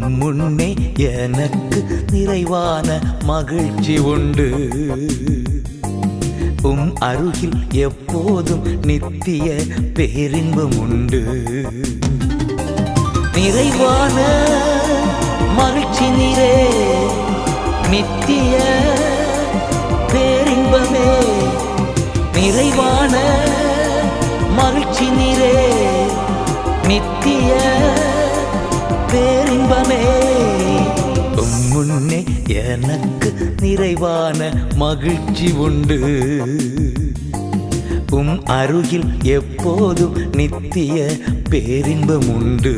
உம் முன்னே எனக்கு நிறைவான மகிழ்ச்சி உண்டு. உம் அருகில் எப்போதும் நித்திய பேரின்பம் உண்டு. நிறைவான மகிழ்ச்சி நிறே நித்திய பேரின்பமே. நிறைவான மகிழ்ச்சி நிறே நித்திய பேர் இன்பமே. முன்னே எனக்கு நிறைவான மகிழ்ச்சி உண்டு. உம் அருகில் எப்போதும் நித்திய பேரின்பம் உண்டு.